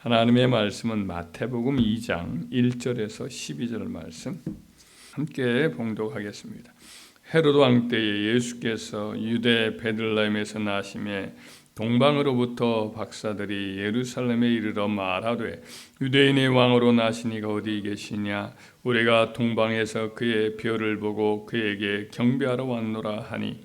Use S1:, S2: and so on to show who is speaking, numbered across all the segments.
S1: 하나님의 말씀은 마태복음 2장 1절에서 12절 말씀 함께 봉독하겠습니다. 헤로드 왕 때에 예수께서 유대 베들레헴에서 나심에 동방으로부터 박사들이 예루살렘에 이르러 말하되 유대인의 왕으로 나시니가 어디 계시냐 우리가 동방에서 그의 별을 보고 그에게 경배하러 왔노라 하니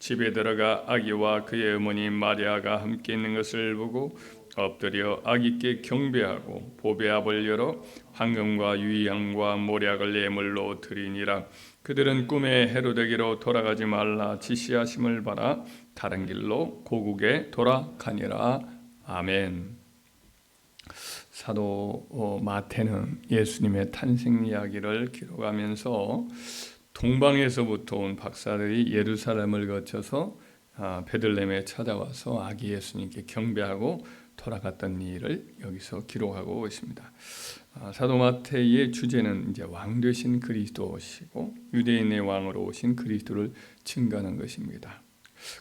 S1: 집에 들어가 아기와 그의 어머니 마리아가 함께 있는 것을 보고 엎드려 아기께 경배하고 보배압을 열어 황금과 유향과 모략을 예물로 드리니라 그들은 꿈에 헤로데게로 돌아가지 말라 지시하심을 받아 다른 길로 고국에 돌아가니라 아멘. 사도 어, 마태는 예수님의 탄생 이야기를 기록하면서 동방에서부터 온 박사들이 예루살렘을 거쳐서 아, 베들레헴에 찾아와서 아기 예수님께 경배하고 돌아갔던 일을 여기서 기록하고 있습니다. 아, 사도 마태의 주제는 이제 왕 되신 그리스도시고 유대인의 왕으로 오신 그리스도를 증거하는 것입니다.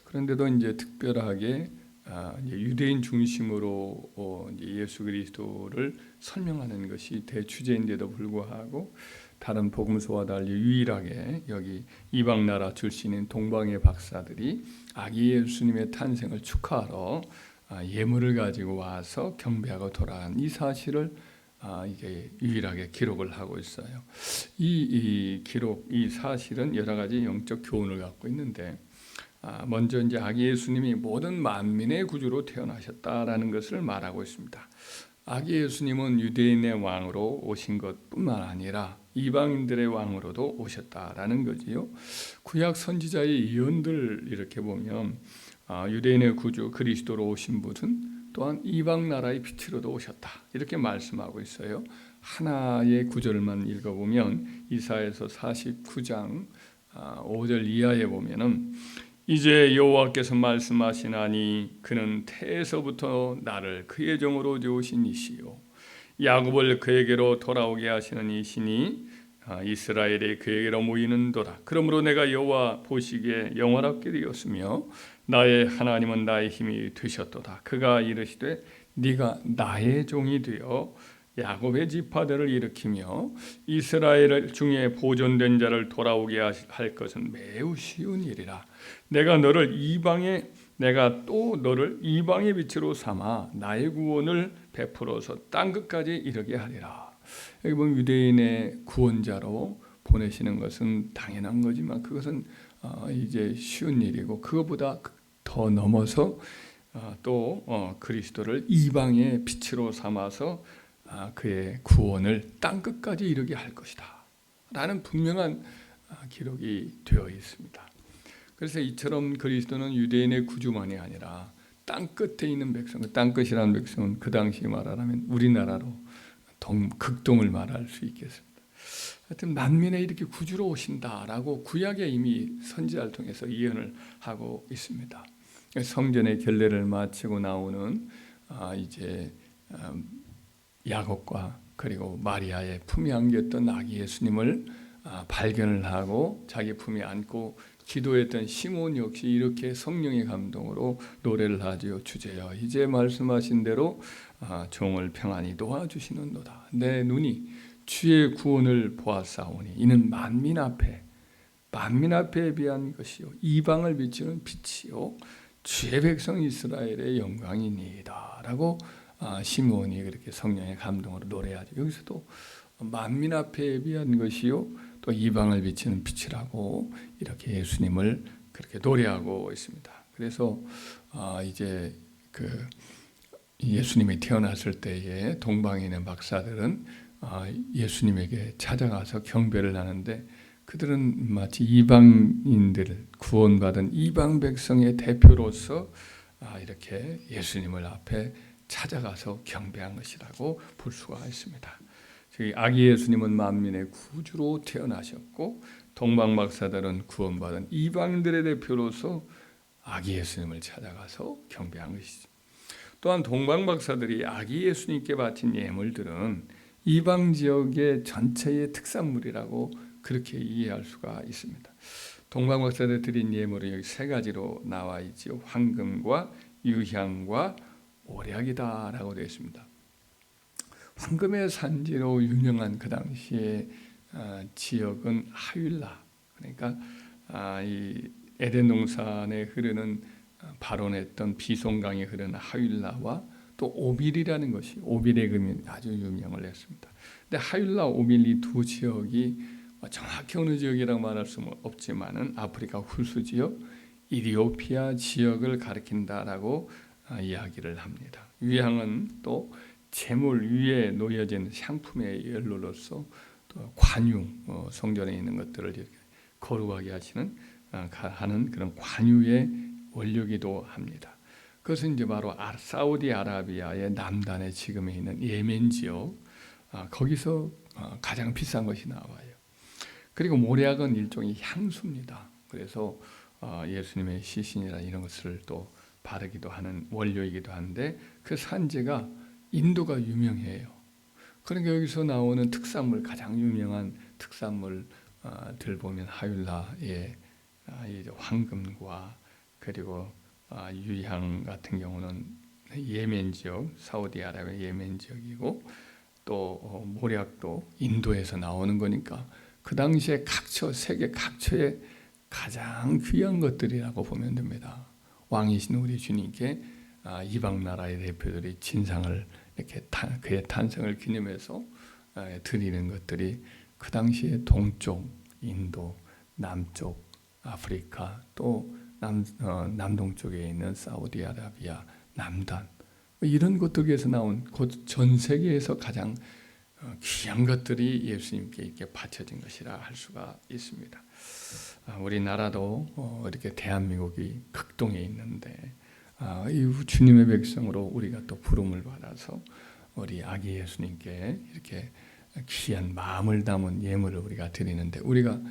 S1: 그런데도 이제 특별하게 아, 유대인 중심으로 어, 예수 그리스도를 설명하는 것이 대주제인데도 불구하고 다른 복음서와 달리 유일하게 여기 이방 나라 출신인 동방의 박사들이 아기 예수님의 탄생을 축하하러 아, 예물을 가지고 와서 경배하고 돌아간 이 사실을 아, 이게 유일하게 기록을 하고 있어요. 이, 이 기록, 이 사실은 여러 가지 영적 교훈을 갖고 있는데 아, 먼저 이제 아기 예수님이 모든 만민의 구주로 태어나셨다라는 것을 말하고 있습니다. 아기 예수님은 유대인의 왕으로 오신 것뿐만 아니라 이방인들의 왕으로도 오셨다라는 거지요. 구약 선지자의 예언들 이렇게 보면 아, 유대인의 구주 그리스도로 오신 분은 또한 이방 나라의 빛으로도 오셨다 이렇게 말씀하고 있어요. 하나의 구절만 읽어보면 이사에서 49장 5절 아, 이하에 보면은 이제 여호와께서 말씀하시나니 그는 태에서부터 나를 그의 종으로 주신 이시요 야곱을 그에게로 돌아오게 하시는 이시니 아, 이스라엘이 그에게로 모이는도다. 그러므로 내가 여호와 보시기에 영원하게 되었으며 나의 하나님은 나의 힘이 되셨도다. 그가 이르시되 네가 나의 종이 되어 야곱의 지파들을 일으키며 이스라엘 중에 보존된 자를 돌아오게 할 것은 매우 쉬운 일이라. 내가 너를 이방에 내가 또 너를 이방의 빛으로 삼아 나의 구원을 베풀어서 땅 끝까지 이르게 하리라. 여기 보면 유대인의 구원자로 보내시는 것은 당연한 거지만 그것은 어, 이제 쉬운 일이고 그것보다 더 넘어서 어, 또 어, 그리스도를 이방의 빛으로 삼아서 아, 그의 구원을 땅 끝까지 이르게 할 것이다. 라는 분명한 기록이 되어 있습니다. 그래서 이처럼 그리스도는 유대인의 구주만이 아니라 땅 끝에 있는 백성, 땅 끝이라는 백성은 그 당시 말하자면 우리나라로 동, 극동을 말할 수 있겠습니다. 하여튼 만민에 이렇게 구주로 오신다라고 구약에 이미 선지자를 통해서 예언을 하고 있습니다. 성전의 결례를 마치고 나오는 아, 이제 음, 야곱과 그리고 마리아의 품에 안겼던 아기 예수님을 아, 발견을 하고 자기 품에 안고 기도했던 시몬 역시 이렇게 성령의 감동으로 노래를 하지요. 주제여 이제 말씀하신 대로 아, 종을 평안히 도와주시는도다. 내 눈이 주의 구원을 보았사오니 이는 만민 앞에 만민 앞에 비한 것이요. 이방을 비추는 빛이요. 주의 백성 이스라엘의 영광이니이다라고 아, 시몬이 그렇게 성령의 감동으로 노래하죠. 여기서도 만민 앞에 예비한 것이요 또 이방을 비치는 빛이라고 이렇게 예수님을 그렇게 노래하고 있습니다. 그래서 아, 이제 그 예수님이 태어났을 때에 있는 박사들은 아, 예수님에게 찾아가서 경배를 하는데 그들은 마치 이방인들 구원받은 이방 백성의 대표로서 아, 이렇게 예수님을 앞에 찾아가서 경배한 것이라고 볼 수가 있습니다. 저기 아기 예수님은 만민의 구주로 태어나셨고 동방 박사들은 구원받은 이방인들의 대표로서 아기 예수님을 찾아가서 경배한 것이죠. 또한 동방 박사들이 아기 예수님께 바친 예물들은 이방 지역의 전체의 특산물이라고 그렇게 이해할 수가 있습니다. 동방 박사들 드린 예물은 여기 세 가지로 나와 있죠. 황금과 유향과 오략이다라고 되어 있습니다. 황금의 산지로 유명한 그 당시의 아, 지역은 하윌라 그러니까 아, 이 에덴 동산에 흐르는 아, 발원했던 비송강에 흐르는 하윌라와 또 오빌이라는 것이 오빌의 금이 아주 유명을 했습니다. 근데 하윌라 오빌 이두 지역이 뭐 정확히 어느 지역이라고 말할 수 없지만은 아프리카 후수 지역 이리오피아 지역을 가리킨다라고 이야기를 합니다. 유향은 또 재물 위에 놓여진 상품의 연료로서 또 관유 어, 성전에 있는 것들을 이렇게 거룩하게 하시는 어, 하는 그런 관유의 원료기도 합니다. 그것은 이제 바로 사우디아라비아의 남단에 지금에 있는 예멘 지역 아, 거기서 어, 가장 비싼 것이 나와요. 그리고 모략은 일종의 향수입니다. 그래서 예수님의 시신이라 이런 것을 또 바르기도 하는 원료이기도 한데 그 산지가 인도가 유명해요. 그러니까 여기서 나오는 특산물 가장 유명한 특산물들 보면 하율라의 아, 황금과 그리고 아, 유향 같은 경우는 예멘 지역, 사우디아라비아 예멘 지역이고 또 어, 모략도 인도에서 나오는 거니까 그 당시에 각처 세계 각처에 가장 귀한 것들이라고 보면 됩니다. 왕이신 우리 주님께 아, 이방 나라의 대표들이 진상을 이렇게 그의 탄생을 기념해서 아, 드리는 것들이 그 당시에 동쪽, 인도, 남쪽, 아프리카 또 남, 어, 남동쪽에 있는 사우디아라비아, 남단 뭐 이런 곳들에서 나온 전 세계에서 가장 어, 귀한 것들이 예수님께 이렇게 바쳐진 것이라 할 수가 있습니다. 아, 우리나라도 어, 이렇게 대한민국이 극동에 있는데 아, 이 주님의 백성으로 우리가 또 부름을 받아서 우리 아기 예수님께 이렇게 귀한 마음을 담은 예물을 우리가 드리는데 우리가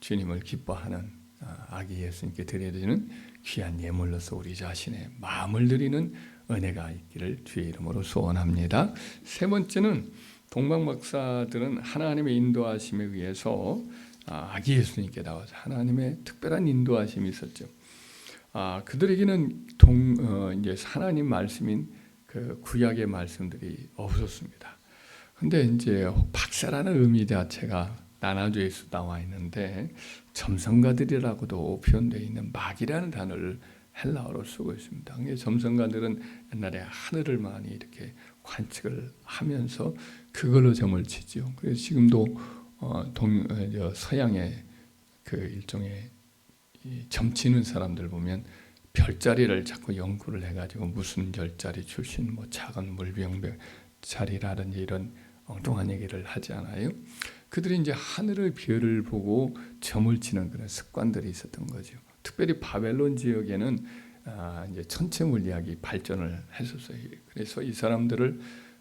S1: 주님을 기뻐하는 아, 아기 예수님께 드려지는 귀한 예물로서 우리 자신의 마음을 드리는 은혜가 있기를 주의 이름으로 소원합니다. 세 번째는 동방 박사들은 하나님의 인도하심에 의해서 아, 아기 예수님께 나와서 하나님의 특별한 인도하심이 있었죠. 아, 그들에게는 동 어, 이제 하나님 말씀인 그 구약의 말씀들이 없었습니다. 근데 이제 박사라는 의미 자체가 나나주에서 나와 있는데 점성가들이라고도 표현되어 있는 막이라는 단어를 헬라어로 쓰고 있습니다. 점성가들은 옛날에 하늘을 많이 이렇게 관측을 하면서 그걸로 점을 치죠. 그래서 지금도 어, 동, 어, 서양의 그 일종의 점치는 사람들 보면 별자리를 자꾸 연구를 해가지고 무슨 별자리 출신, 뭐 작은 물병별 자리라든지 이런 엉뚱한 얘기를 하지 않아요. 그들이 이제 하늘의 별을 보고 점을 치는 그런 습관들이 있었던 거죠. 특별히 바벨론 지역에는 아, 이제 천체 물리학이 발전을 했었어요. 그래서 이 사람들을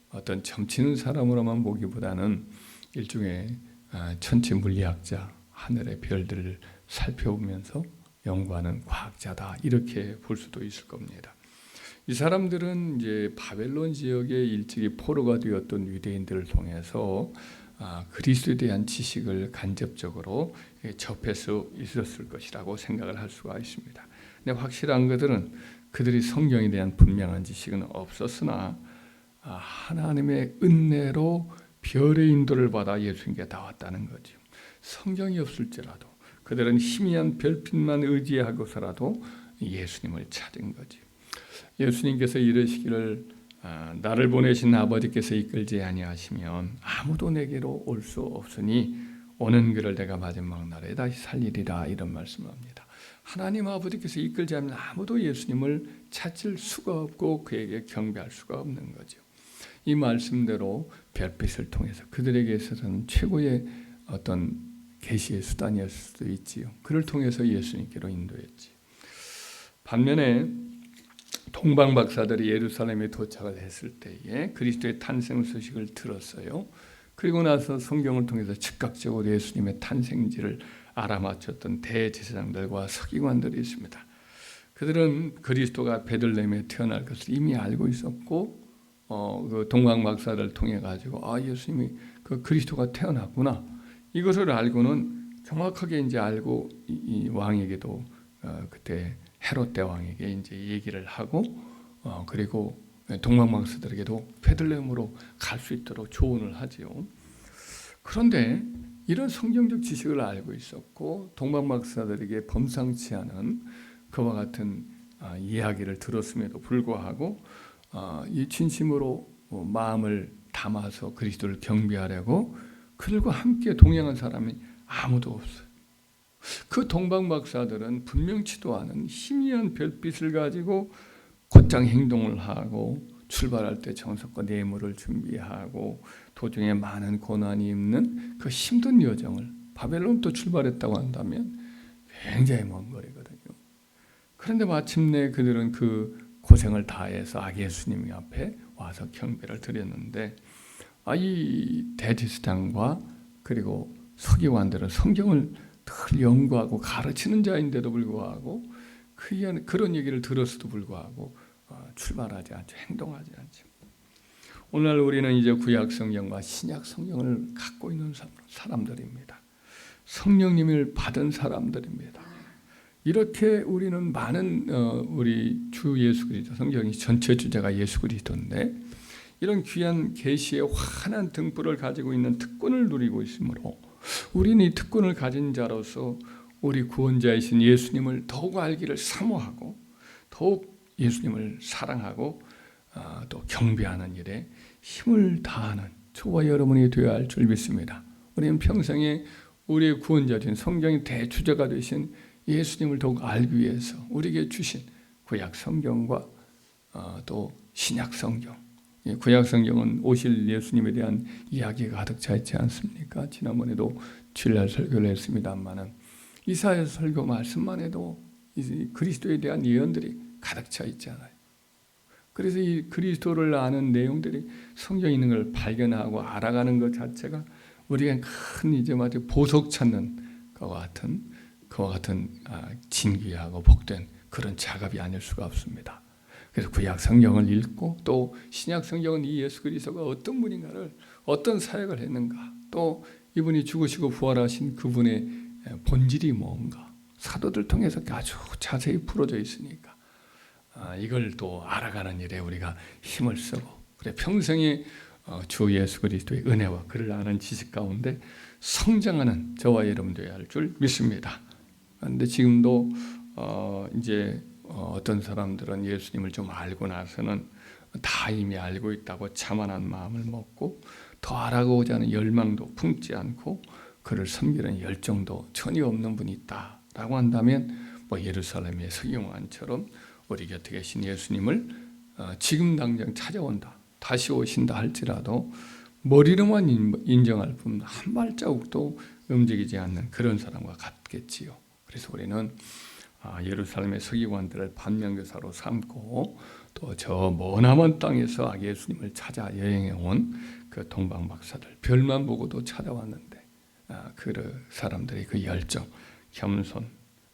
S1: 어떤 점치는 사람으로만 보기보다는 일종의 아, 천체 물리학자, 하늘의 별들을 살펴보면서 연구하는 과학자다 이렇게 볼 수도 있을 겁니다. 이 사람들은 이제 바벨론 지역에 일찍이 포로가 되었던 유대인들을 통해서 아, 그리스도에 대한 지식을 간접적으로 접할 수 있었을 것이라고 생각을 할 수가 있습니다. 근데 확실한 것들은 그들이 성경에 대한 분명한 지식은 없었으나 아, 하나님의 은혜로 별의 인도를 받아 예수님께 나왔다는 거죠. 성경이 없을지라도 그들은 희미한 별빛만 의지하고서라도 예수님을 찾은 거죠. 예수님께서 이르시기를 아, 나를 보내신 아버지께서 이끌지 아니하시면 아무도 내게로 올 수 없으니 오는 길을 내가 마지막 날에 다시 살리리라 이런 말씀합니다. 하나님 아버지께서 이끌지 않으면 아무도 예수님을 찾을 수가 없고 그에게 경배할 수가 없는 거죠. 이 말씀대로 별빛을 통해서 그들에게 있어서는 최고의 어떤 계시의 수단이었을 수도 있지요. 그를 통해서 예수님께로 인도했지. 반면에 동방 박사들이 예루살렘에 도착을 했을 때에 그리스도의 탄생 소식을 들었어요. 그리고 나서 성경을 통해서 즉각적으로 예수님의 탄생지를 알아맞혔던 대제사장들과 서기관들이 있습니다. 그들은 그리스도가 베들레헴에 태어날 것을 이미 알고 있었고 어, 그 동방 박사를 통해 가지고 아 예수님이 그 그리스도가 태어났구나 이것을 알고는 정확하게 이제 알고 이, 이 왕에게도 어, 그때 헤롯 대왕에게 이제 얘기를 하고 어, 그리고 동방 박사들에게도 베들레헴으로 갈 수 있도록 조언을 하지요. 그런데 이런 성경적 지식을 알고 있었고 동방 박사들에게 범상치 않은 그와 같은 아, 이야기를 들었음에도 불구하고 아, 이 진심으로 뭐 마음을 담아서 그리스도를 경배하려고 그들과 함께 동행한 사람이 아무도 없어요. 그 동방 박사들은 분명치도 않은 희미한 별빛을 가지고 곧장 행동을 하고 출발할 때 정석과 뇌물을 준비하고 도중에 많은 고난이 있는 그 힘든 여정을 바벨론도 출발했다고 한다면 굉장히 먼 거리거든요. 그런데 마침내 그들은 그 고생을 다해서 아기 예수님 앞에 와서 경배를 드렸는데 아, 이 대지스당과 그리고 서기관들은 성경을 늘 연구하고 가르치는 자인데도 불구하고 그 그런 얘기를 들었어도 불구하고 어, 출발하지 않죠. 행동하지 않죠. 오늘 우리는 이제 구약 성경과 신약 성경을 갖고 있는 사람들입니다. 성령님을 받은 사람들입니다. 이렇게 우리는 많은 어, 우리 주 예수 그리스도 성경이 전체 주제가 예수 그리스도인데 이런 귀한 계시의 환한 등불을 가지고 있는 특권을 누리고 있으므로 우리는 이 특권을 가진 자로서 우리 구원자이신 예수님을 더욱 알기를 사모하고 더욱 예수님을 사랑하고 어, 또 경배하는 일에 힘을 다하는 저와 여러분이 되어야 할 줄 믿습니다. 우리는 평생에 우리의 구원자신 성경의 대주자가 되신 예수님을 더욱 알기 위해서 우리에게 주신 구약 성경과 어, 또 신약 성경 예, 구약 성경은 오실 예수님에 대한 이야기가 가득 차 있지 않습니까? 지난번에도 주일날 설교를 했습니다만은 이사야 설교 말씀만 해도 그리스도에 대한 예언들이 가득 차 있잖아요. 그래서 이 그리스도를 아는 내용들이 성경에 있는 걸 발견하고 알아가는 것 자체가 우리가 큰 이제 마치 보석 찾는 것과 같은 그와 같은 아, 진귀하고 복된 그런 작업이 아닐 수가 없습니다. 그래서 구약 성경을 읽고 또 신약 성경은 이 예수 그리스도가 어떤 분인가를 어떤 사역을 했는가 또 이분이 죽으시고 부활하신 그분의 본질이 뭔가 사도들 통해서 아주 자세히 풀어져 있으니까 아, 이걸 또 알아가는 일에 우리가 힘을 쓰고 그래 평생에 어, 주 예수 그리스도의 은혜와 그를 아는 지식 가운데 성장하는 저와 여러분 되어야 할 줄 믿습니다. 그런데 지금도 어, 이제 어, 어떤 사람들은 예수님을 좀 알고 나서는 다 이미 알고 있다고 자만한 마음을 먹고 더 알아가고자 하는 열망도 품지 않고 그를 섬기는 열정도 전혀 없는 분이 있다라고 한다면 뭐 예루살렘의 서경환처럼 우리 곁에 계신 예수님을 어, 지금 당장 찾아온다 다시 오신다 할지라도 머리로만 인정할 뿐 한 발자국도 움직이지 않는 그런 사람과 같겠지요. 그래서 우리는 아, 예루살렘의 서기관들을 반면교사로 삼고 또 저 머나먼 땅에서 아 예수님을 찾아 여행해 온 그 동방 박사들 별만 보고도 찾아왔는데 아, 그 사람들의 그 열정, 겸손,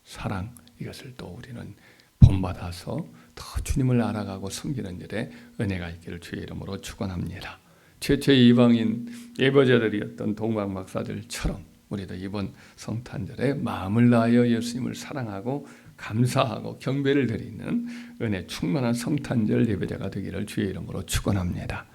S1: 사랑 이것을 또 우리는 본받아서 더 주님을 알아가고 섬기는 일에 은혜가 있기를 주의 이름으로 축원합니다. 최초의 이방인 예배자들이었던 동방 박사들처럼 우리도 이번 성탄절에 마음을 다하여 예수님을 사랑하고 감사하고 경배를 드리는 은혜 충만한 성탄절 예배자가 되기를 주의 이름으로 축원합니다.